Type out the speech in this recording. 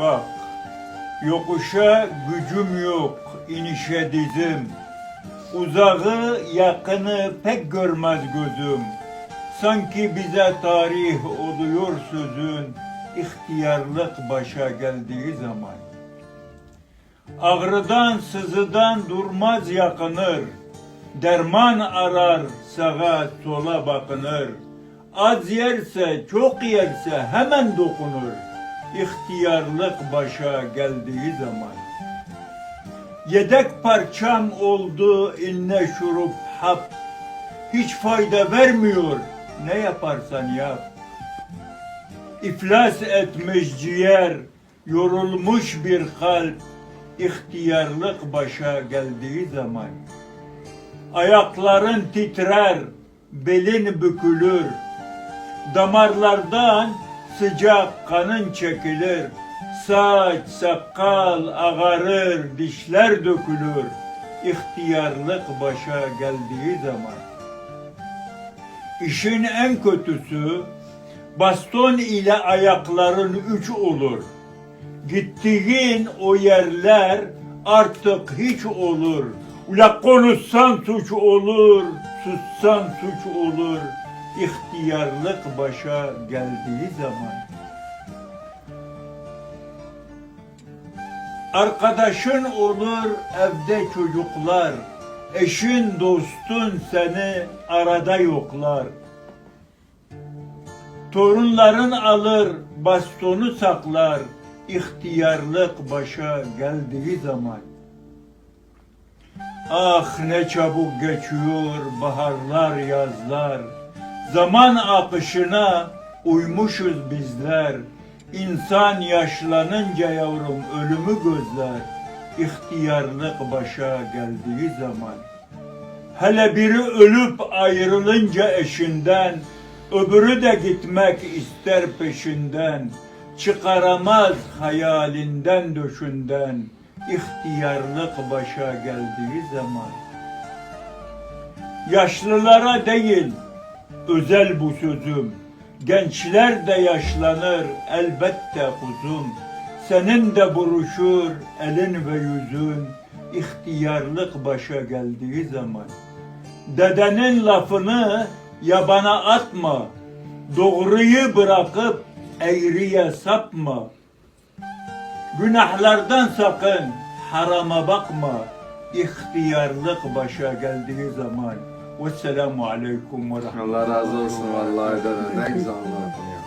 Bak, yokuşa gücüm yok, inişe dizim. Uzağı yakını pek görmez gözüm. Sanki bize tarih oluyor sözün, ihtiyarlık başa geldiği zaman. Ağrıdan sızıdan durmaz yakınır, derman arar sağa sola bakınır. Az yerse çok yerse hemen dokunur, ihtiyarlık başa geldiği zaman. Yedek parçam oldu inne şurup hap. Hiç fayda vermiyor ne yaparsan yap. İflas etmiş ciğer, yorulmuş bir kalp, ihtiyarlık başa geldiği zaman. Ayakların titrer, belin bükülür, damarlardan sıcak kanın çekilir. Saç, sakal ağarır, dişler dökülür. İhtiyarlık başa geldiği zaman. İşin en kötüsü baston ile ayakların üç olur. Gittiğin o yerler artık hiç olur. Ula konuşsan suç olur, sussan suç olur. İhtiyarlık başa geldiği zaman. Arkadaşın olur evde çocuklar. Eşin dostun seni arada yoklar. Torunların alır bastonu saklar. İhtiyarlık başa geldiği zaman. Ah ne çabuk geçiyor baharlar yazlar. Zaman akışına uymuşuz bizler. İnsan yaşlanınca yavrum ölümü gözler. İhtiyarlık başa geldiği zaman. Hele biri ölüp ayrılınca eşinden, öbürü de gitmek ister peşinden. Çıkaramaz hayalinden döşünden. İhtiyarlık başa geldiği zaman. Yaşlılara değil, özel bu sözüm. Gençler de yaşlanır elbette kuzum. Senin de buruşur elin ve yüzün. İhtiyarlık başa geldiği zaman. Dedenin lafını yabana atma. Doğruyu bırakıp eğriye sapma. Günahlardan sakın harama bakma. İhtiyarlık başa geldiği zaman. Vesselamu aleyküm ve rahmetullah. Allah razı olsun vallahi dede ne güzel anlattın ya.